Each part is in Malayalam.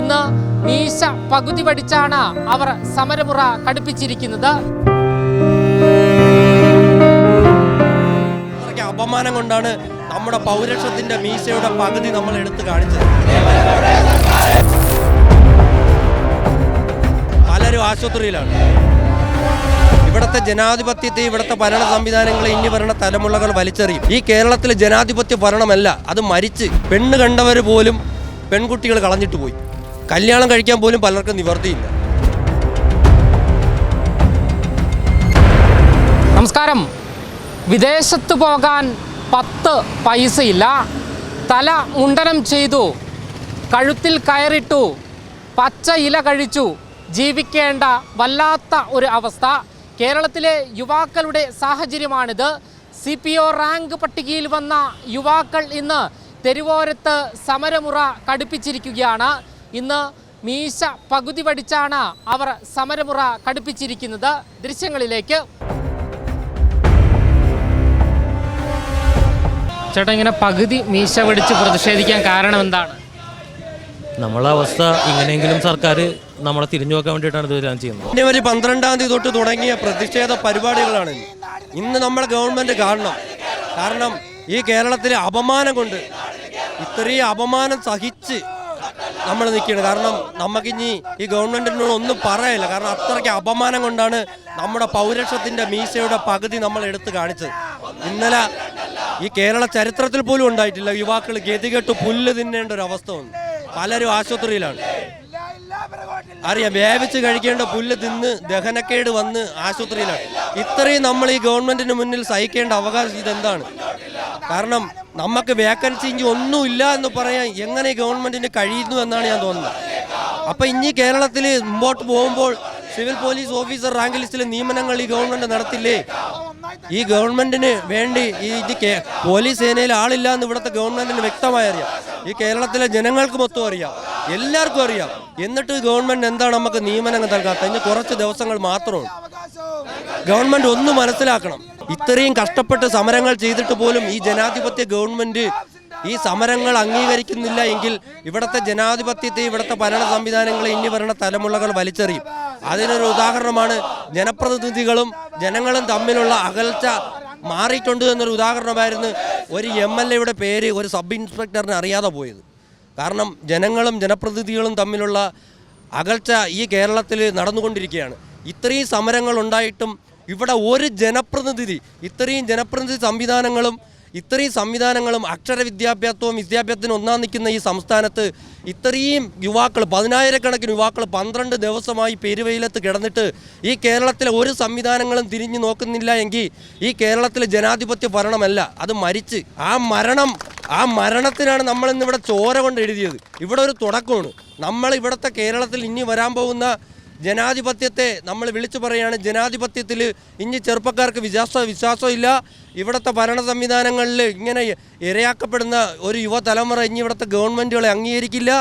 ഇന്ന് മീശ പകുതി പഠിച്ചാണ് അവർ സമരമുറ കടുപ്പിച്ചിരിക്കുന്നത്. അപമാനം കൊണ്ടാണ് നമ്മുടെ പൗരക്ഷത്തിന്റെ മീശയുടെ പകുതി നമ്മൾ എടുത്തു കാണിച്ചത്. പലരും ആശുപത്രിയിലാണ്. ഇവിടുത്തെ ജനാധിപത്യത്തെ ഇവിടുത്തെ ഭരണ സംവിധാനങ്ങളെ ഇനി വരണ തലമുറകൾ വലിച്ചെറിയും. ഈ കേരളത്തിലെ ജനാധിപത്യ ഭരണമല്ല അത് മരിച്ച് പെണ്ണ് കണ്ടവർ പോലും പെൺകുട്ടികൾ കളഞ്ഞിട്ട് പോയി. കല്യാണം കഴിക്കാൻ പോലും പലർക്കും നിവർത്തിയില്ല. നമസ്കാരം. വിദേശത്ത് പോകാൻ പത്ത് പൈസയില്ല. തല മുണ്ടനം ചെയ്തു. കഴുത്തിൽ കയറിട്ടു. പച്ച ഇല കഴിച്ചു. ജീവിക്കേണ്ട വല്ലാത്ത ഒരു അവസ്ഥ. കേരളത്തിലെ യുവാക്കളുടെ സാഹചര്യമാണിത്. സി പി ഒ റാങ്ക് പട്ടികയിൽ വന്ന യുവാക്കൾ ഇന്ന് തെരുവോരത്ത് സമരമുറ കടുപ്പിച്ചിരിക്കുകയാണ്. ഇന്ന് മീശ പകുതി പഠിച്ചാണ് അവർ സമരമുറ കടുപ്പിച്ചിരിക്കുന്നത്. ദൃശ്യങ്ങളിലേക്ക്. ചേട്ടാ ഇങ്ങനെ പകുതി മീശ പിടിച്ച് പ്രതിഷേധിക്കാൻ കാരണം എന്താണ്? നമ്മളെ അവസ്ഥ ഇങ്ങനെയെങ്കിലും സർക്കാർ നമ്മളെ തിരിഞ്ഞു നോക്കാൻ വേണ്ടിയിട്ടാണ് ഇതെല്ലാം ചെയ്യുന്നത്. ജനുവരി പന്ത്രണ്ടാം തീയതി തൊട്ട് തുടങ്ങിയ പ്രതിഷേധ പരിപാടികളാണ് ഇന്ന്. ഇന്ന് നമ്മുടെ ഗവൺമെന്റ് കാണണം. കാരണം ഈ കേരളത്തിലെ അപമാനം കൊണ്ട് ഇത്രയും അപമാനം സഹിച്ച് നമ്മൾ നിൽക്കുകയാണ്. കാരണം നമുക്കിനി ഈ ഗവൺമെന്റിനോട് ഒന്നും പറയില്ല. കാരണം അത്രയ്ക്ക് അപമാനം കൊണ്ടാണ് നമ്മുടെ പൗരക്ഷത്തിന്റെ മീശയുടെ പകുതി നമ്മൾ എടുത്തു കാണിച്ചത്. ഇന്നലെ ഈ കേരള ചരിത്രത്തിൽ പോലും ഉണ്ടായിട്ടില്ല. യുവാക്കൾ ഗതികെട്ട് പുല്ല് തിന്നേണ്ട ഒരു അവസ്ഥ വന്നു. പലരും ആശുപത്രിയിലാണ്. അറിയാം വേവിച്ച് കഴിക്കേണ്ട പുല്ല് തിന്ന് ദഹനക്കേട് വന്ന് ആശുപത്രിയിലാണ്. ഇത്രയും നമ്മൾ ഈ ഗവൺമെന്റിന് മുന്നിൽ സഹിക്കേണ്ട അവകാശം ഇതെന്താണ്? കാരണം നമുക്ക് വേക്കൻസി ഇനി ഒന്നുമില്ല എന്ന് പറയാൻ എങ്ങനെ ഗവൺമെന്റിന് കഴിയുന്നു എന്നാണ് ഞാൻ തോന്നുന്നത്. അപ്പൊ ഇനി കേരളത്തിൽ മുമ്പോട്ട് പോകുമ്പോൾ സിവിൽ പോലീസ് ഓഫീസർ റാങ്ക് ലിസ്റ്റിലെ നിയമനങ്ങൾ ഈ ഗവൺമെന്റ് നടത്തില്ലേ? ഈ ഗവൺമെന്റിന് വേണ്ടി ഈ ഇത് പോലീസ് സേനയിൽ ആളില്ല എന്ന് ഇവിടുത്തെ ഗവൺമെന്റിന് വ്യക്തമായി അറിയാം. ഈ കേരളത്തിലെ ജനങ്ങൾക്ക് മൊത്തം അറിയാം. എല്ലാവർക്കും അറിയാം. എന്നിട്ട് ഗവൺമെന്റ് എന്താണ് നമുക്ക് നിയമനങ്ങൾ നൽകാത്ത ഇനി കുറച്ച് ദിവസങ്ങൾ മാത്രമാണ് ഗവൺമെന്റ് ഒന്ന് മനസ്സിലാക്കണം. ഇത്രയും കഷ്ടപ്പെട്ട് സമരങ്ങൾ ചെയ്തിട്ട് പോലും ഈ ജനാധിപത്യ ഗവൺമെന്റ് ഈ സമരങ്ങൾ അംഗീകരിക്കുന്നില്ല എങ്കിൽ ഇവിടുത്തെ ജനാധിപത്യത്തെ ഇവിടുത്തെ ഭരണ സംവിധാനങ്ങളെ ഇനി വരണ തലമുറകൾ വലിച്ചെറിയും. അതിനൊരു ഉദാഹരണമാണ് ജനപ്രതിനിധികളും ജനങ്ങളും തമ്മിലുള്ള അകൽച്ച മാറിയിട്ടുണ്ട് എന്നൊരു ഉദാഹരണമായിരുന്നു ഒരു എം എൽ എയുടെ പേര് ഒരു സബ് ഇൻസ്പെക്ടറിന് അറിയാതെ പോയത്. കാരണം ജനങ്ങളും ജനപ്രതിനിധികളും തമ്മിലുള്ള അകൽച്ച ഈ കേരളത്തിൽ നടന്നുകൊണ്ടിരിക്കുകയാണ്. ഇത്രയും സമരങ്ങൾ ഉണ്ടായിട്ടും ഇവിടെ ഒരു ജനപ്രതിനിധി ഇത്രയും ജനപ്രതിനിധി സംവിധാനങ്ങളും ഇത്രയും സംവിധാനങ്ങളും അക്ഷര വിദ്യാഭ്യാസവും വിദ്യാഭ്യാസത്തിന് ഒന്നാം നിൽക്കുന്ന ഈ സംസ്ഥാനത്ത് ഇത്രയും യുവാക്കൾ പതിനായിരക്കണക്കിന് യുവാക്കൾ പന്ത്രണ്ട് ദിവസമായി പെരുവെയിലത്ത് കിടന്നിട്ട് ഈ കേരളത്തിലെ ഒരു സംവിധാനങ്ങളും തിരിഞ്ഞു നോക്കുന്നില്ല എങ്കിൽ ഈ കേരളത്തിലെ ജനാധിപത്യ ഭരണമല്ല അത് മരിച്ച്. ആ മരണം ആ മരണത്തിനാണ് നമ്മൾ ഇന്ന് ഇവിടെ ചോര കൊണ്ട് എഴുതിയത്. ഇവിടെ ഒരു തുടക്കമാണ്. നമ്മൾ ഇവിടുത്തെ കേരളത്തിൽ ഇനി വരാൻ പോകുന്ന ജനാധിപത്യത്തെ നമ്മൾ വിളിച്ചു പറയുകയാണ് ജനാധിപത്യത്തിൽ ഇനി ചെറുപ്പക്കാർക്ക് വിശ്വാസ വിശ്വാസമില്ല. ഇവിടുത്തെ ഭരണ സംവിധാനങ്ങളിൽ ഇങ്ങനെ ഇരയാക്കപ്പെടുന്ന ഒരു യുവതലമുറ ഇനി ഇവിടുത്തെ ഗവൺമെന്റുകളെ അംഗീകരിക്കില്ല.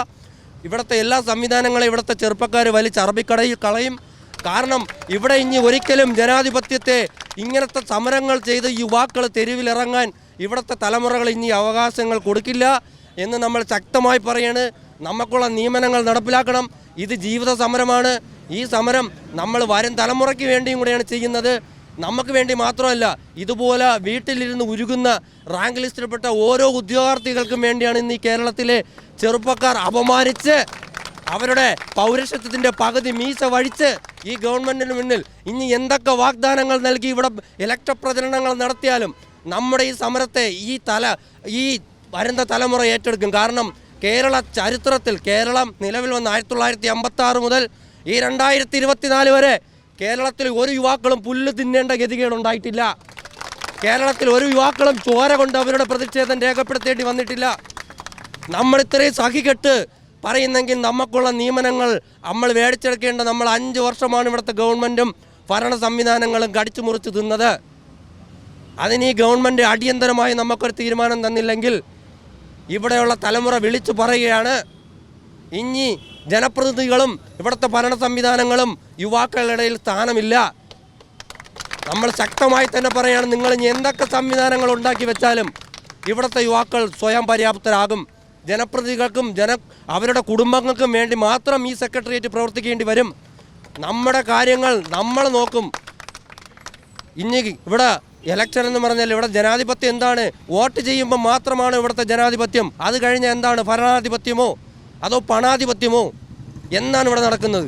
ഇവിടുത്തെ എല്ലാ സംവിധാനങ്ങളും ഇവിടുത്തെ ചെറുപ്പക്കാർ വലിച്ച് അറബിക്കടയിൽ കളയും. കാരണം ഇവിടെ ഇനി ഒരിക്കലും ജനാധിപത്യത്തെ ഇങ്ങനത്തെ സമരങ്ങൾ ചെയ്ത് യുവാക്കൾ തെരുവിലിറങ്ങാൻ ഇവിടുത്തെ തലമുറകൾ ഇനി അവകാശങ്ങൾ കൊടുക്കില്ല എന്ന് നമ്മൾ ശക്തമായി പറയാണ്. നമുക്കുള്ള നിയമനങ്ങൾ നടപ്പിലാക്കണം. ഇത് ജീവിത സമരമാണ്. ഈ സമരം നമ്മൾ വരും തലമുറയ്ക്ക് വേണ്ടിയും കൂടെയാണ് ചെയ്യുന്നത്. നമുക്ക് വേണ്ടി മാത്രമല്ല ഇതുപോലെ വീട്ടിലിരുന്ന് ഉരുകുന്ന റാങ്ക് ലിസ്റ്റിൽപ്പെട്ട ഓരോ ഉദ്യോഗാർത്ഥികൾക്കും വേണ്ടിയാണ് ഇന്ന് ഈ കേരളത്തിലെ ചെറുപ്പക്കാർ അപമാനിച്ച് അവരുടെ പൗരഷത്വത്തിന്റെ പകുതി മീസ വഴിച്ച് ഈ ഗവൺമെന്റിന് മുന്നിൽ ഇനി എന്തൊക്കെ വാഗ്ദാനങ്ങൾ നൽകി ഇവിടെ ഇലക്ട്ര പ്രചരണങ്ങൾ നടത്തിയാലും നമ്മുടെ ഈ സമരത്തെ ഈ തല ഈ വരുന്ന തലമുറ ഏറ്റെടുക്കും. കാരണം കേരള ചരിത്രത്തിൽ കേരളം നിലവിൽ വന്ന ആയിരത്തി തൊള്ളായിരത്തി അമ്പത്തി ആറ് മുതൽ ഈ രണ്ടായിരത്തി ഇരുപത്തിനാല് വരെ കേരളത്തിൽ ഒരു യുവാക്കളും പുല്ല് തിന്നേണ്ട ഗതികേട് ഉണ്ടായിട്ടില്ല. കേരളത്തിൽ ഒരു യുവാക്കളും ചോര കൊണ്ട് അവരുടെ പ്രതിഷേധം രേഖപ്പെടുത്തേണ്ടി വന്നിട്ടില്ല. നമ്മൾ ഇത്രയും സഹികെട്ട് പറയുന്നെങ്കിൽ നമുക്കുള്ള നിയമനങ്ങൾ നമ്മൾ മേടിച്ചെടുക്കേണ്ട നമ്മൾ അഞ്ച് വർഷമാണ് ഇവിടുത്തെ ഗവൺമെന്റും ഭരണ സംവിധാനങ്ങളും കടിച്ചു മുറിച്ച് തിന്നത്. അതിന് ഈ ഗവൺമെന്റ് അടിയന്തരമായി നമുക്കൊരു തീരുമാനം തന്നില്ലെങ്കിൽ ഇവിടെയുള്ള തലമുറ വിളിച്ചു പറയുകയാണ്. ഇനി ജനപ്രതിനിധികളും ഇവിടുത്തെ ഭരണ സംവിധാനങ്ങളും യുവാക്കളുടെ ഇടയിൽ സ്ഥാനമില്ല. നമ്മൾ ശക്തമായി തന്നെ പറയുകയാണ് നിങ്ങൾ ഇനി എന്തൊക്കെ സംവിധാനങ്ങൾ ഉണ്ടാക്കി വെച്ചാലും ഇവിടുത്തെ യുവാക്കൾ സ്വയം പര്യാപ്തരാകും. ജനപ്രതിനിധികൾക്കും ജന അവരുടെ കുടുംബങ്ങൾക്കും വേണ്ടി മാത്രം ഈ സെക്രട്ടേറിയറ്റ് പ്രവർത്തിക്കേണ്ടി വരും. നമ്മുടെ കാര്യങ്ങൾ നമ്മൾ നോക്കും. ഇനി ഇവിടെ ഇലക്ഷൻ എന്ന് പറഞ്ഞാൽ ഇവിടെ ജനാധിപത്യം എന്താണ്? വോട്ട് ചെയ്യുമ്പോൾ മാത്രമാണ് ഇവിടുത്തെ ജനാധിപത്യം. അത് കഴിഞ്ഞാൽ എന്താണ്? ഭരണാധിപത്യമോ? അതോ പണാധിപത്യമോ? എന്നാണ് ഇവിടെ നടക്കുന്നത്.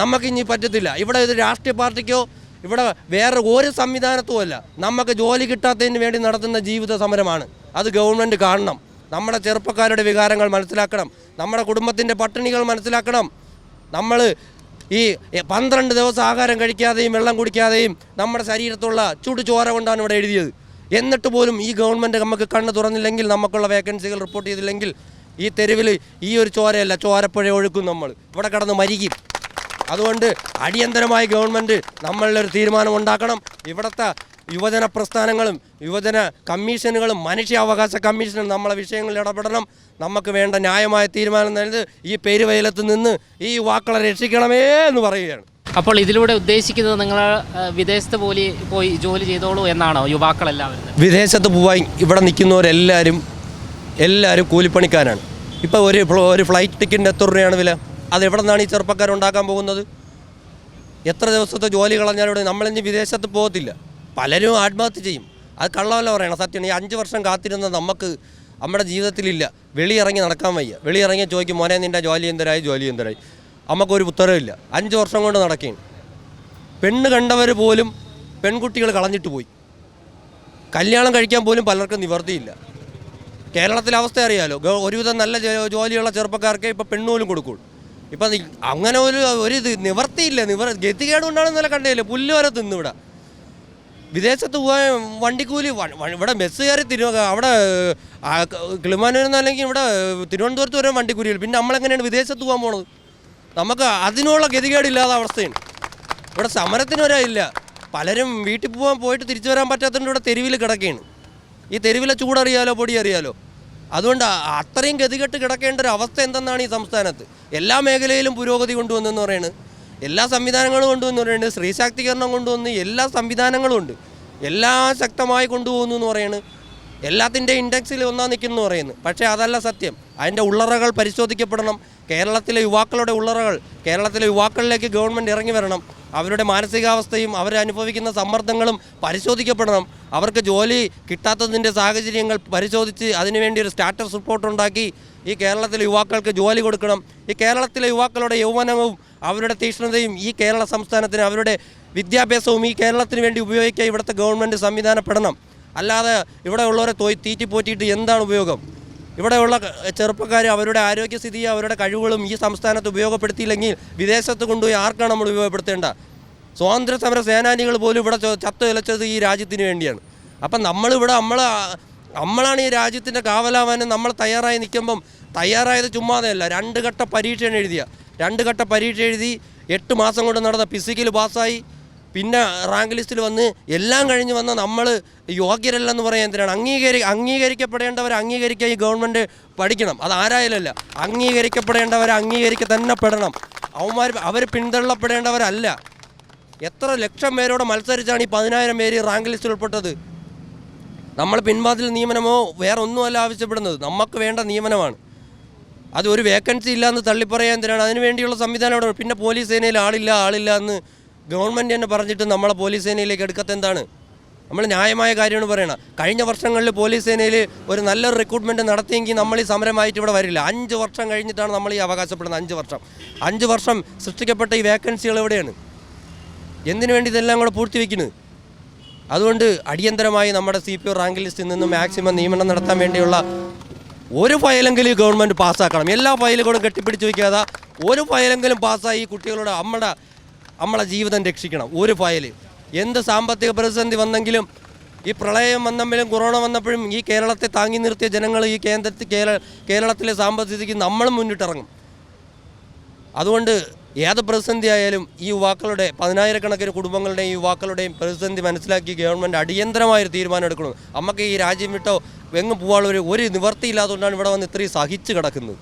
നമുക്ക് ഇനി പറ്റത്തില്ല. ഇവിടെ ഇത് രാഷ്ട്രീയ പാർട്ടിക്കോ ഇവിടെ വേറെ ഒരു സംവിധാനത്തുമല്ല നമുക്ക് ജോലി കിട്ടാത്തതിന് വേണ്ടി നടത്തുന്ന ജീവിത സമരമാണ്. അത് ഗവൺമെന്റ് കാണണം. നമ്മുടെ ചെറുപ്പക്കാരുടെ വികാരങ്ങൾ മനസ്സിലാക്കണം. നമ്മുടെ കുടുംബത്തിന്റെ പട്ടിണികൾ മനസ്സിലാക്കണം. നമ്മൾ ഈ പന്ത്രണ്ട് ദിവസം ആഹാരം കഴിക്കാതെയും വെള്ളം കുടിക്കാതെയും നമ്മുടെ ശരീരത്തുള്ള ചൂട് ചോര കൊണ്ടാണ് ഇവിടെ എഴുതിയത്. എന്നിട്ട് പോലും ഈ ഗവൺമെന്റ് നമുക്ക് കണ്ണ് തുറന്നില്ലെങ്കിൽ നമുക്കുള്ള വേക്കൻസികൾ റിപ്പോർട്ട് ചെയ്തില്ലെങ്കിൽ ഈ തെരുവിൽ ഈ ഒരു ചോരയല്ല ചോരപ്പുഴ ഒഴുക്കും നമ്മൾ. ഇവിടെ കിടന്ന് മരിക്കും. അതുകൊണ്ട് അടിയന്തരമായി ഗവൺമെന്റ് നമ്മളിലൊരു തീരുമാനം ഉണ്ടാക്കണം. ഇവിടുത്തെ യുവജന പ്രസ്ഥാനങ്ങളും യുവജന കമ്മീഷനുകളും മനുഷ്യാവകാശ കമ്മീഷനും നമ്മളെ വിഷയങ്ങളിൽ ഇടപെടണം. നമുക്ക് വേണ്ട ന്യായമായ തീരുമാനം നൽകി ഈ പെരുവയലത്ത് നിന്ന് ഈ യുവാക്കളെ രക്ഷിക്കണമേ എന്ന് പറയുകയാണ്. അപ്പോൾ ഇതിലൂടെ ഉദ്ദേശിക്കുന്നത് നിങ്ങൾ വിദേശത്ത് പോയി പോയി ജോലി ചെയ്തോളൂ എന്നാണോ യുവാക്കളെല്ലാവരും? വിദേശത്ത് പോവാൻ ഇവിടെ നിൽക്കുന്നവരെല്ലാവരും എല്ലാവരും കൂലിപ്പണിക്കാരാണ്. ഇപ്പോൾ ഒരു ഒരു ഫ്ലൈറ്റ് ടിക്കറ്റിന് എത്ര രൂപയാണ് വില? അത് എവിടെ നിന്നാണ് ഈ ചെറുപ്പക്കാർ ഉണ്ടാക്കാൻ പോകുന്നത്? എത്ര ദിവസത്തെ ജോലി കളഞ്ഞാലും ഇവിടെ വിദേശത്ത് പോകത്തില്ല. പലരും ആത്മഹത്യ ചെയ്യും. അത് കള്ളമല്ല പറയണം സത്യമാണ് ഈ അഞ്ച് വർഷം കാത്തിരുന്ന നമുക്ക് നമ്മുടെ ജീവിതത്തിലില്ല. വെളിയിറങ്ങി നടക്കാൻ വയ്യ. വെളിയിറങ്ങി ചോദിക്കും മോനെ നിന്റെ ജോലി എന്തരായി? ജോലി എന്തരായി? നമുക്കൊരു ഉത്തരവില്ല അഞ്ച് വർഷം കൊണ്ട് നടക്കുകയാണ് പെണ്ണ് കണ്ടവർ പോലും പെൺകുട്ടികൾ കളഞ്ഞിട്ട് പോയി. കല്യാണം കഴിക്കാൻ പോലും പലർക്കും നിവർത്തിയില്ല. കേരളത്തിലെ അവസ്ഥ അറിയാലോ. ഒരുവിധം നല്ല ജോലിയുള്ള ചെറുപ്പക്കാർക്ക് ഇപ്പം പെണ്ണുപോലും കൊടുക്കുള്ളൂ. ഇപ്പം അങ്ങനെ ഒരു ഒരു ഇത് നിവർത്തിയില്ല. നിവർ ഗതികേട് കൊണ്ടാണ് ഇന്നലെ കണ്ടില്ല പുല്ല് വരെ തിന്നു ഇവിടെ. വിദേശത്ത് പോയ വണ്ടിക്കൂലി ഇവിടെ ബസ് കയറി തിരു അവിടെ കിളിമാനൂരിൽ അല്ലെങ്കിൽ ഇവിടെ തിരുവനന്തപുരത്ത് വരെ വണ്ടിക്കൂലികൾ. പിന്നെ നമ്മളെങ്ങനെയാണ് വിദേശത്ത് പോകാൻ പോണത്? നമുക്ക് അതിനുള്ള ഗതികേടില്ലാത്ത അവസ്ഥയാണ്. ഇവിടെ സമരത്തിന് ഇല്ല പലരും വീട്ടിൽ പോകാൻ പോയിട്ട് തിരിച്ചു വരാൻ പറ്റാത്തതുകൊണ്ട് ഇവിടെ തെരുവിൽ കിടക്കുകയാണ് ഈ തെരുവിലെ ചൂടറിയാലോ പൊടി അറിയാലോ അതുകൊണ്ട് അത്രയും ഗതികെട്ട് കിടക്കേണ്ട ഒരു അവസ്ഥ എന്തെന്നാണ് ഈ സംസ്ഥാനത്ത്? എല്ലാ മേഖലയിലും പുരോഗതി കൊണ്ടുവന്നെന്ന് പറയുന്നത് എല്ലാ സംവിധാനങ്ങളും കൊണ്ടുവന്ന് പറയുന്നത് സ്ത്രീ ശാക്തീകരണം കൊണ്ടുവന്ന് എല്ലാ സംവിധാനങ്ങളും ഉണ്ട്. എല്ലാ ശക്തമായി കൊണ്ടുപോകുന്നു എന്ന് പറയുന്നത് എല്ലാത്തിന്റെ ഇൻഡെക്സിൽ ഒന്നാ നിൽക്കുന്നു എന്ന് പറയുന്നു. പക്ഷേ അതല്ല സത്യം. അതിന്റെ ഉള്ളറകൾ പരിശോധിക്കപ്പെടണം. കേരളത്തിലെ യുവാക്കളുടെ ഉള്ളറകൾ കേരളത്തിലെ യുവാക്കളിലേക്ക് ഗവൺമെന്റ് ഇറങ്ങി വരണം. അവരുടെ മാനസികാവസ്ഥയും അവരനുഭവിക്കുന്ന സമ്മർദ്ദങ്ങളും പരിശോധിക്കപ്പെടണം. അവർക്ക് ജോലി കിട്ടാത്തതിന്റെ സാഹചര്യങ്ങൾ പരിശോധിച്ച് അതിനുവേണ്ടി ഒരു സ്റ്റാറ്റസ് റിപ്പോർട്ട് ഉണ്ടാക്കി ഈ കേരളത്തിലെ യുവാക്കൾക്ക് ജോലി കൊടുക്കണം. ഈ കേരളത്തിലെ യുവാക്കളുടെ യൗവനവും അവരുടെ തീക്ഷ്ണതയും ഈ കേരള സംസ്ഥാനത്തിന് അവരുടെ വിദ്യാഭ്യാസവും ഈ കേരളത്തിന് വേണ്ടി ഉപയോഗിക്കാൻ ഇവിടുത്തെ ഗവൺമെന്റ് സംവിധാനപ്പെടണം. അല്ലാതെ ഇവിടെ ഉള്ളവരെ തീറ്റിപ്പോറ്റിയിട്ട് എന്താണ് ഉപയോഗം? ഇവിടെയുള്ള ചെറുപ്പക്കാർ അവരുടെ ആരോഗ്യസ്ഥിതിയും അവരുടെ കഴിവുകളും ഈ സംസ്ഥാനത്ത് ഉപയോഗപ്പെടുത്തിയില്ലെങ്കിൽ വിദേശത്ത് കൊണ്ടുപോയി ആർക്കാണ് നമ്മൾ ഉപയോഗപ്പെടുത്തേണ്ട? സ്വാതന്ത്ര്യ സമര സേനാനികൾ പോലും ഇവിടെ ചത്തു ഇലച്ചത് ഈ രാജ്യത്തിന് വേണ്ടിയാണ്. അപ്പം നമ്മളിവിടെ നമ്മൾ നമ്മളാണ് ഈ രാജ്യത്തിന്റെ കാവലാവാനും നമ്മൾ തയ്യാറായി നിൽക്കുമ്പം തയ്യാറായത് ചുമ്മാതെയല്ല. രണ്ട് ഘട്ട പരീക്ഷയാണ് എഴുതിയ. രണ്ട് ഘട്ട പരീക്ഷ എഴുതി എട്ട് മാസം കൊണ്ട് നടന്ന ഫിസിക്കൽ പാസ്സായി. പിന്നെ റാങ്ക് ലിസ്റ്റിൽ വന്ന് എല്ലാം കഴിഞ്ഞ് വന്ന നമ്മൾ യോഗ്യരല്ലെന്ന് പറയാൻ എന്തിനാണ്? അംഗീകരി അംഗീകരിക്കപ്പെടേണ്ടവർ അംഗീകരിക്കാൻ ഈ ഗവൺമെന്റ് പഠിക്കണം. അത് ആരായാലല്ല. അംഗീകരിക്കപ്പെടേണ്ടവർ അംഗീകരിക്ക തന്നെ പെടണം. അവന്മാർ അവർ പിന്തള്ളപ്പെടേണ്ടവരല്ല. എത്ര ലക്ഷം പേരോട് മത്സരിച്ചാണ് ഈ പതിനായിരം പേര് റാങ്ക് ലിസ്റ്റിൽ ഉൾപ്പെട്ടത്? നമ്മൾ പിൻവാതിൽ നിയമനമോ വേറെ ഒന്നുമല്ല ആവശ്യപ്പെടുന്നത്. നമുക്ക് വേണ്ട നിയമനമാണ്. അത് ഒരു വേക്കൻസി ഇല്ല എന്ന് തള്ളിപ്പറയാൻ എന്തിനാണ്? അതിന് വേണ്ടിയുള്ള സംവിധാനം അവിടെ പിന്നെ പോലീസ് സേനയിൽ ആളില്ല ആളില്ല എന്ന് ഗവൺമെന്റ് തന്നെ പറഞ്ഞിട്ട് നമ്മളെ പോലീസ് സേനയിലേക്ക് എടുക്കത്തെ എന്താണ്? നമ്മൾ ന്യായമായ കാര്യമാണ് പറയണം കഴിഞ്ഞ വർഷങ്ങളിൽ പോലീസ് സേനയിൽ ഒരു നല്ലൊരു റിക്രൂട്ട്മെന്റ് നടത്തിയെങ്കിൽ നമ്മൾ ഈ സമരമായിട്ട് ഇവിടെ വരില്ല. അഞ്ച് വർഷം കഴിഞ്ഞിട്ടാണ് നമ്മൾ ഈ അവകാശപ്പെടുന്നത് അഞ്ച് വർഷം. അഞ്ച് വർഷം സൃഷ്ടിക്കപ്പെട്ട ഈ വേക്കൻസികൾ എവിടെയാണ്? എന്തിനു വേണ്ടി ഇതെല്ലാം കൂടെ പൂഴ്ത്തിവെക്കുന്നത് അതുകൊണ്ട് അടിയന്തരമായി നമ്മുടെ സി പി ഒ റാങ്ക് ലിസ്റ്റിൽ നിന്ന് മാക്സിമം നിയമനം നടത്താൻ വേണ്ടിയുള്ള ഒരു ഫയലെങ്കിലും ഗവൺമെന്റ് പാസ്സാക്കണം എല്ലാ ഫയലുകളും കെട്ടിപ്പിടിച്ച് വയ്ക്കാതെ ഒരു ഫയലെങ്കിലും പാസ്സായി കുട്ടികളുടെ നമ്മുടെ നമ്മളെ ജീവിതം രക്ഷിക്കണം. ഒരു ഫയൽ എന്ത് സാമ്പത്തിക പ്രതിസന്ധി വന്നെങ്കിലും ഈ പ്രളയം വന്നപ്പോഴും കൊറോണ വന്നപ്പോഴും ഈ കേരളത്തെ താങ്ങി നിർത്തിയ ജനങ്ങൾ ഈ കേന്ദ്രത്തിൽ കേരള കേരളത്തിലെ സാമ്പത്തികതയ്ക്ക് നമ്മളും മുന്നിട്ടിറങ്ങും. അതുകൊണ്ട് ഏത് പ്രതിസന്ധി ആയാലും ഈ യുവാക്കളുടെ പതിനായിരക്കണക്കിന് കുടുംബങ്ങളുടെയും യുവാക്കളുടെയും പ്രതിസന്ധി മനസ്സിലാക്കി ഗവൺമെന്റ് അടിയന്തരമായൊരു തീരുമാനം എടുക്കണം. നമുക്ക് ഈ രാജ്യം വിട്ടോ എങ്ങും പോകാനുള്ള ഒരു ഒരു നിവർത്തിയില്ലാത്തതുകൊണ്ടാണ് ഇവിടെ വന്ന് ഇത്രയും സഹിച്ച് കിടക്കുന്നത്.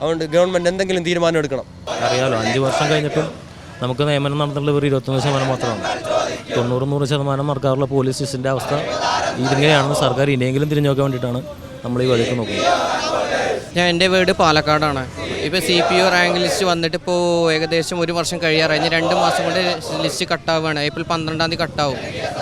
അതുകൊണ്ട് ഗവൺമെന്റ് എന്തെങ്കിലും തീരുമാനം എടുക്കണം. അറിയാമല്ലോ അഞ്ച് വർഷം കഴിഞ്ഞിട്ടും നമുക്ക് നിയമനം നടന്നിട്ടുള്ള ഒരു ഇരുപത്തൊന്ന് ശതമാനം മാത്രമാണ്. തൊണ്ണൂറ് നൂറ് ശതമാനം നടക്കാറുള്ള പോലീസ് സ്റ്റേഷന്റെ അവസ്ഥ ഇതിങ്ങനെയാണെന്ന് സർക്കാർ ഇനിയെങ്കിലും തിരിഞ്ഞു നോക്കാൻ വേണ്ടിയിട്ടാണ് നമ്മൾ ഈ വഴിക്ക് നോക്കുന്നത്. ഞാൻ എന്റെ വീട് പാലക്കാടാണ്. ഇപ്പോൾ C P U rank list വന്നിട്ട് ഇപ്പോൾ ഏകദേശം ഒരു വർഷം കഴിയാറായി. ഇനി രണ്ട് മാസം കൊണ്ട് ലിസ്റ്റ് കട്ടാവുകയാണ് ഏപ്രിൽ പന്ത്രണ്ടാം തീയതി കട്ടാവും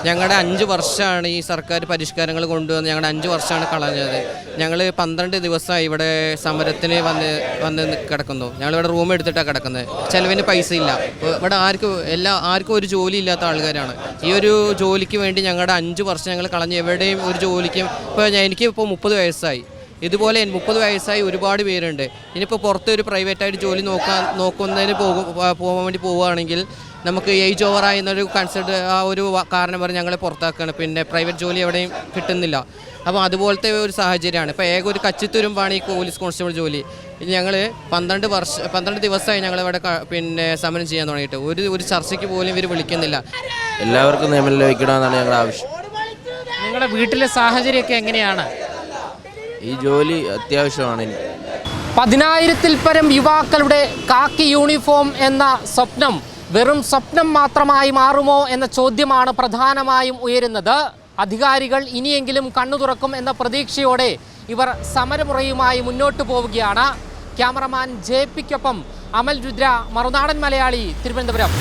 ഞങ്ങളുടെ അഞ്ച് വർഷമാണ് ഈ സർക്കാർ പരിഷ്കാരങ്ങൾ കൊണ്ടുവന്ന് ഞങ്ങളുടെ അഞ്ച് വർഷമാണ് കളഞ്ഞത്. ഞങ്ങൾ പന്ത്രണ്ട് ദിവസമായി ഇവിടെ സമരത്തിന് വന്ന് വന്ന് കിടക്കുന്നു. ഞങ്ങളിവിടെ റൂം എടുത്തിട്ടാണ് കിടക്കുന്നത്. ചിലവിന് പൈസ ഇല്ല. ഇവിടെ ആർക്കും എല്ലാ ആർക്കും ഒരു ജോലി ഇല്ലാത്ത ആൾക്കാരാണ്. ഈ ഒരു ജോലിക്ക് വേണ്ടി ഞങ്ങളുടെ അഞ്ച് വർഷം ഞങ്ങൾ കളഞ്ഞ് എവിടെയും ഒരു ജോലിക്കും ഇപ്പോൾ എനിക്ക് ഇപ്പോൾ മുപ്പത് വയസ്സായി. ഇതുപോലെ മുപ്പത് വയസ്സായി ഒരുപാട് പേരുണ്ട്. ഇനിയിപ്പോൾ പുറത്ത് ഒരു പ്രൈവറ്റായിട്ട് ജോലി നോക്കാൻ നോക്കുന്നതിന് പോകും പോകാൻ വേണ്ടി പോവുകയാണെങ്കിൽ നമുക്ക് ഏജ് ഓവറായി എന്നൊരു കൺസൾട്ട് ആ ഒരു കാരണം പറഞ്ഞ് ഞങ്ങളെ പുറത്താക്കുകയാണ് പിന്നെ പ്രൈവറ്റ് ജോലി എവിടെയും കിട്ടുന്നില്ല. അപ്പോൾ അതുപോലത്തെ ഒരു സാഹചര്യമാണ്. ഇപ്പോൾ ഏക ഒരു കച്ചിത്തുരുമ്പാണ് ഈ പോലീസ് കോൺസ്റ്റബിൾ ജോലി. ഞങ്ങൾ പന്ത്രണ്ട് വർഷം പന്ത്രണ്ട് ദിവസമായി ഞങ്ങളിവിടെ ഇവിടെ പിന്നെ സമരം ചെയ്യാൻ തുടങ്ങിയിട്ട്. ഒരു ഒരു ചർച്ചയ്ക്ക് പോലും ഇവർ വിളിക്കുന്നില്ല. എല്ലാവർക്കും നിയമം ലഭിക്കണമെന്നാണ് ഞങ്ങളുടെ ആവശ്യം. നിങ്ങളുടെ വീട്ടിലെ സാഹചര്യമൊക്കെ എങ്ങനെയാണ്? ഈ ജോലി അത്യാവശ്യമാണ് എനിക്ക് പതിനായിരത്തിൽ പരം യുവാക്കളുടെ കാക്കി യൂണിഫോം എന്ന സ്വപ്നം വെറും സ്വപ്നം മാത്രമായി മാറുമോ എന്ന ചോദ്യമാണ് പ്രധാനമായും ഉയരുന്നത്. അധികാരികൾ ഇനിയെങ്കിലും കണ്ണു തുറക്കും എന്ന പ്രതീക്ഷയോടെ ഇവർ സമരമുറയുമായി മുന്നോട്ട് പോവുകയാണ്. ക്യാമറമാൻ ജെ പിക്കൊപ്പം അമൽ രുദ്ര മറുനാടൻ മലയാളി തിരുവനന്തപുരം.